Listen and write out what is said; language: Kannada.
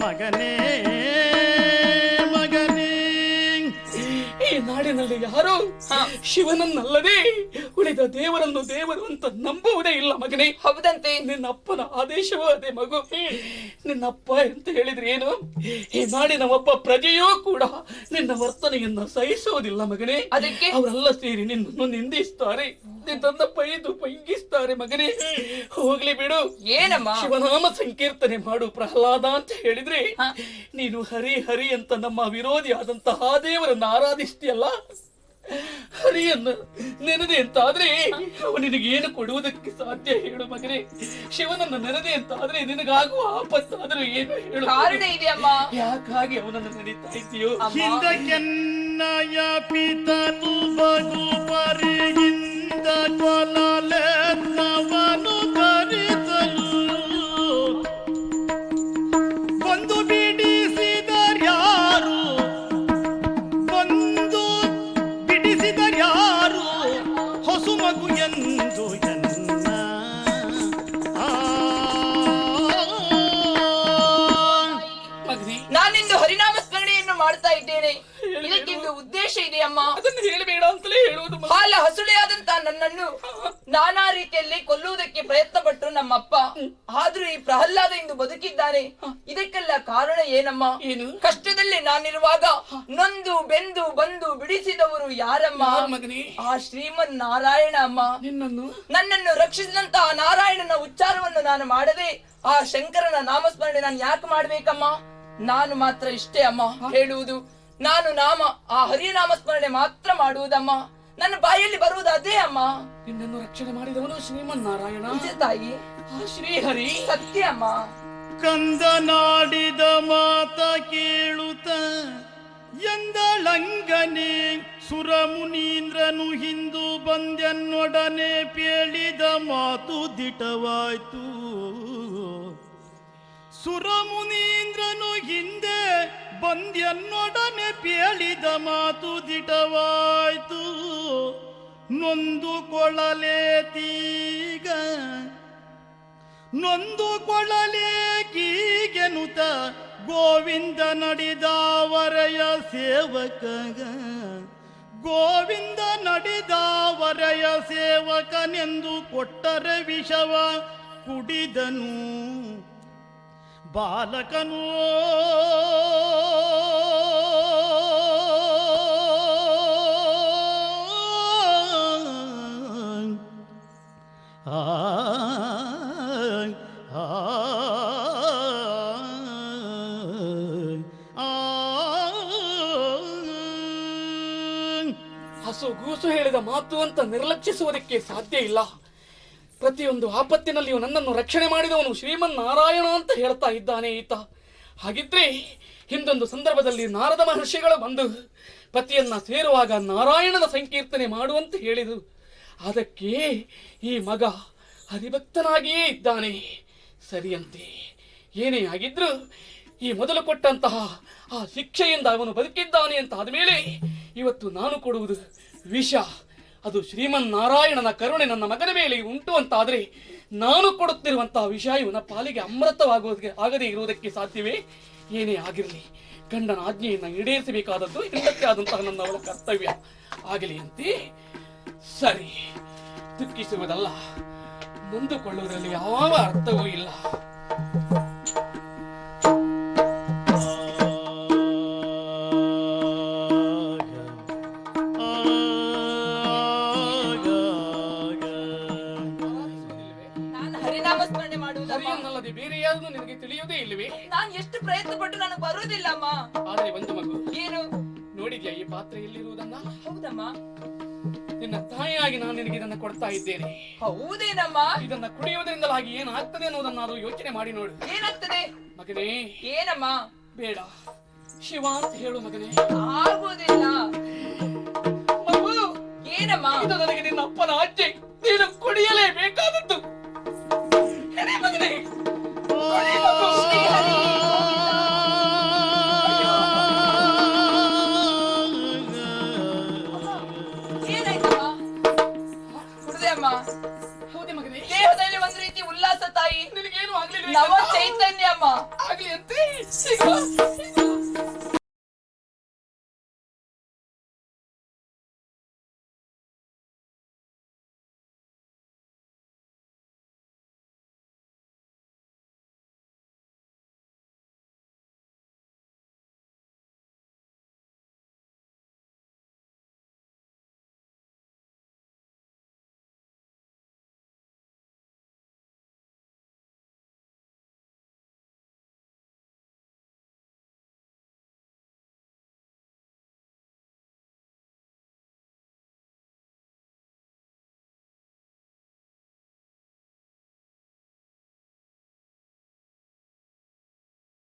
ಮಗನೇ ನಾಡಿನಲ್ಲಿ ಯಾರು ಶಿವನನ್ನಲ್ಲದೆ ಉಳಿದ ದೇವರನ್ನು ದೇವರು ಅಂತ ನಂಬುವುದೇ ಇಲ್ಲ ಮಗನೇ. ಹೌದಂತೆ. ನಿನ್ನ ಅಪ್ಪನ ಆದೇಶವೂ ಅದೇ ಮಗು ನಿನ್ನಪ್ಪ ಅಂತ ಹೇಳಿದ್ರೆ ಏನು? ಈ ನಾಡಿನ ಒಬ್ಬ ಪ್ರಜೆಯೂ ಕೂಡ ನಿನ್ನ ವರ್ತನೆಯನ್ನ ಸಹಿಸುವುದಿಲ್ಲ ಮಗನೇ. ಅದಕ್ಕೆ? ಅವರೆಲ್ಲ ಸೇರಿ ನಿನ್ನನ್ನು ನಿಂದಿಸ್ತಾರೆ. ನಿನ್ನ ಪೈದು ಪೈಂಗಿಸ್ತಾರೆ ಮಗನೇ. ಹೋಗ್ಲಿ ಬಿಡು. ಏನಮ್ಮ? ಶಿವನಾಮ ಸಂಕೀರ್ತನೆ ಮಾಡು ಪ್ರಹ್ಲಾದ ಅಂತ ಹೇಳಿದ್ರೆ. ನೀನು ಹರಿ ಹರಿ ಅಂತ ನಮ್ಮ ವಿರೋಧಿ ಆದಂತಹ ದೇವರನ್ನ ಆರಾಧಿಸ್ತೀಯಲ್ಲ? ಹರಿಯನ್ನು ನೆನದೆ ಅಂತಾದ್ರೆ ಅವನು ನಿನಗೇನು ಕೊಡುವುದಕ್ಕೆ ಸಾಧ್ಯ ಹೇಳು ಮಗನೇ. ಶಿವನನ್ನ ನೆನದೆ ಅಂತಾದ್ರೆ ನಿನಗಾಗುವ ಆಪತ್ತಾದ್ರೂ ಏನು ಹೇಳು ಕಾರಣ ಇದೆ ಅಮ್ಮ ಯಾಕಾಗಿ ಅವನನ್ನು ನೆನೀತಾ ಇದೆಯೋ ಹಿಂದಕ್ಕೆನ್ನಯ ಪಿತನು ಬದು ಪರಿಗಿಂದ ಕೊಲಲೆನ್ನವನು ನಾನಿಂದು ಹರಿನಾಮ ಸ್ಮರಣೆಯನ್ನು ಮಾಡ್ತಾ ಇದ್ದೇನೆ. ಇದಕ್ಕಿಂದು ಉದ್ದೇಶ ಇದೆ ಅಮ್ಮ. ಅದನ್ನು ಹೇಳಬೇಡ ಅಂತಲೇ ಹೇಳುವುದು ಬಹಳ ಹಾಲ ಹಸುಳೆಯಾದಂತ ನನ್ನನ್ನು ನಾನಾ ರೀತಿಯಲ್ಲಿ ಕೊಲ್ಲುವುದಕ್ಕೆ ಪ್ರಯತ್ನ ಪಟ್ಟರು ನಮ್ಮಪ್ಪ. ಆದ್ರೂ ಈ ಪ್ರಹ್ಲಾದ ಇಂದು ಬದುಕಿದ್ದಾನೆ. ಇದಕ್ಕೆಲ್ಲ ಕಾರಣ ಏನಮ್ಮ? ಏನು? ಕಷ್ಟದಲ್ಲಿ ನಾನಿರುವಾಗ ನೊಂದು ಬೆಂದು ಬಂದು ಬಿಡಿಸಿದವರು ಯಾರಮ್ಮ? ಮಗನೇ? ಆ ಶ್ರೀಮನ್ ನಾರಾಯಣ ಅಮ್ಮ. ನಿನ್ನನ್ನು? ನನ್ನನ್ನು ರಕ್ಷಿಸಿದಂತಹ ನಾರಾಯಣನ ಉಚ್ಚಾರವನ್ನು ನಾನು ಮಾಡದೆ ಆ ಶಂಕರನ ನಾಮಸ್ಮರಣೆ ನಾನು ಯಾಕೆ ಮಾಡ್ಬೇಕಮ್ಮ? ನಾನು ಮಾತ್ರ ಇಷ್ಟೇ ಅಮ್ಮ ಹೇಳುವುದು. ನಾನು ನಾಮ ಆ ಹರಿನಾಮ ಸ್ಮರಣೆ ಮಾತ್ರ ಮಾಡುವುದಮ್ಮ. ನನ್ನ ಬಾಯಲ್ಲಿ ಬರುವುದು ಅದೇ ಅಮ್ಮ. ನಿನ್ನನ್ನು ರಕ್ಷಣೆ ಮಾಡಿದವನು ಶ್ರೀಮನ್ನಾರಾಯಣ. ತಾಯಿ. ಆ ಶ್ರೀಹರಿ. ಸತ್ಯ ಅಮ್ಮ. ಕಂದನಾಡಿದ ಮಾತ ಕೇಳುತ್ತ ಎಂದಳಂಗನೆ ಸುರಮುನೀಂದ್ರನು ಹಿಂದು ಬಂದೆನ್ನೊಡನೆ ಪೇಳಿದ ಮಾತು ದಿಟವಾಯ್ತು. ಸುರಮುನೀಂದ್ರನು ಹಿಂದೆ ಬಂದ್ಯನ್ನೊಡನೆ ಪೇಳಿದ ಮಾತು ದಿಟವಾಯ್ತು. ನೊಂದು ಕೊಳಲೇಕೀಗೆನುತ ಗೋವಿಂದ ನಡಿದಾವರೆಯ ಸೇವಕಗ. ಗೋವಿಂದ ನಡಿದಾವರೆಯ ಸೇವಕನೆಂದು ಕೊಟ್ಟರೆ ವಿಷವ ಕುಡಿದನು. ಬಾಲಕನು ಹಸು ಗೂಸು ಹೇಳಿದ ಮಾತು ಅಂತ ನಿರ್ಲಕ್ಷಿಸುವುದಕ್ಕೆ ಸಾಧ್ಯ ಇಲ್ಲ. ಪ್ರತಿಯೊಂದು ಆಪತ್ತಿನಲ್ಲಿಯೂ ನನ್ನನ್ನು ರಕ್ಷಣೆ ಮಾಡಿದವನು ಶ್ರೀಮನ್ ನಾರಾಯಣ ಅಂತ ಹೇಳ್ತಾ ಇದ್ದಾನೆ ಈತ. ಹಾಗಿದ್ರೆ ಹಿಂದೊಂದು ಸಂದರ್ಭದಲ್ಲಿ ನಾರದ ಮಹರ್ಷಿಗಳು ಬಂದು ಪತಿಯನ್ನ ಸೇರುವಾಗ ನಾರಾಯಣನ ಸಂಕೀರ್ತನೆ ಮಾಡುವಂತೆ ಹೇಳಿದರು. ಅದಕ್ಕೆ ಈ ಮಗ ಹರಿಭಕ್ತನಾಗಿಯೇ ಇದ್ದಾನೆ. ಸರಿಯಂತೆ. ಏನೇ ಆಗಿದ್ರು ಈ ಮೊದಲು ಕೊಟ್ಟಂತಹ ಆ ಶಿಕ್ಷೆಯಿಂದ ಅವನು ಬದುಕಿದ್ದಾನೆ ಅಂತ ಆದಮೇಲೆ ಇವತ್ತು ನಾನು ಕೊಡುವುದು ವಿಷ. ಅದು ಶ್ರೀಮನ್ನಾರಾಯಣನ ಕರುಣೆ ನನ್ನ ಮಗನ ಮೇಲೆ ಉಂಟು ಆದರೆ ನಾನು ಕೊಡುತ್ತಿರುವಂತಹ ವಿಷಯವನ್ನ ಪಾಲಿಗೆ ಅಮೃತವಾಗುವುದಕ್ಕೆ ಆಗದೇ ಇರುವುದಕ್ಕೆ ಸಾಧ್ಯವೇ? ಏನೇ ಆಗಿರಲಿ, ಗಂಡನ ಆಜ್ಞೆಯನ್ನು ಈಡೇರಿಸಬೇಕಾದದ್ದು ಹೆಂಡತಿ ಆದಂತಹ ನನ್ನ ಅವಳ ಕರ್ತವ್ಯ. ಆಗಲಿ ಅಂತೆ. ಸರಿ, ದುಃಖಿಸುವುದಲ್ಲ ಮುಂದುಕೊಳ್ಳುವುದರಲ್ಲಿ ಯಾವ ಅರ್ಥವೂ ಇಲ್ಲ. ಸರಿಯನ್ನಲ್ಲದೆ ಬೇರೆ ಯಾವುದು ನಿನಗೆ ತಿಳಿಯುವುದೇ ಇಲ್ಲವೇ? ನಾನು ಎಷ್ಟು ಪ್ರಯತ್ನ ಪಟ್ಟು ನನಗೆ ಬರುವುದಿಲ್ಲ ಅಮ್ಮ. ಆದರೆ ಒಂದು ಮಗು. ಏನು? ನೋಡಿದ್ಯಾ ಈ ಪಾತ್ರೆ ಎಲ್ಲಿರುವುದನ್ನ? ಹೌದಮ್ಮ. ನಿನ್ನ ತಾಯಿಯಾಗಿ ನಾನು ನಿನಗೆ ಇದನ್ನ ಕೊಡ್ತಾ ಇದ್ದೇನೆ. ಹೌದೇನಮ್ಮ? ಇದನ್ನ ಕುಡಿಯುವುದರಿಂದಲಾಗಿ ಏನಾಗ್ತದೆ ಅನ್ನೋದನ್ನಾದ್ರೂ ಯೋಚನೆ ಮಾಡಿ ನೋಡು. ಏನಾಗ್ತದೆ? ಮಗನೇ. ಏನಮ್ಮ? ಬೇಡ. ಶಿವ ಅಂತ ಹೇಳು ಮಗನೇ. ಆಗುವುದಿಲ್ಲ. ಮಗು! ಏನಮ್ಮ? ಇದು ನನಗೆ ನಿನ್ನ ಅಪ್ಪನ ಆಜ್ಞೆ. ನೀನು ಕುಡಿಯಲೇಬೇಕಾದದ್ದು. ಮಗನೇ ದೇಹದಲ್ಲಿ ಒಂದು ರೀತಿ ಉಲ್ಲಾಸ ತಾಯಿ ನಿನಗೇನು ಆಗ್ಲಿಲ್ಲ ನವ ಚೈತನ್ಯ ಅಮ್ಮ ಆಗ್ಲಿ ಅಂತೆ ಸಿಗುವ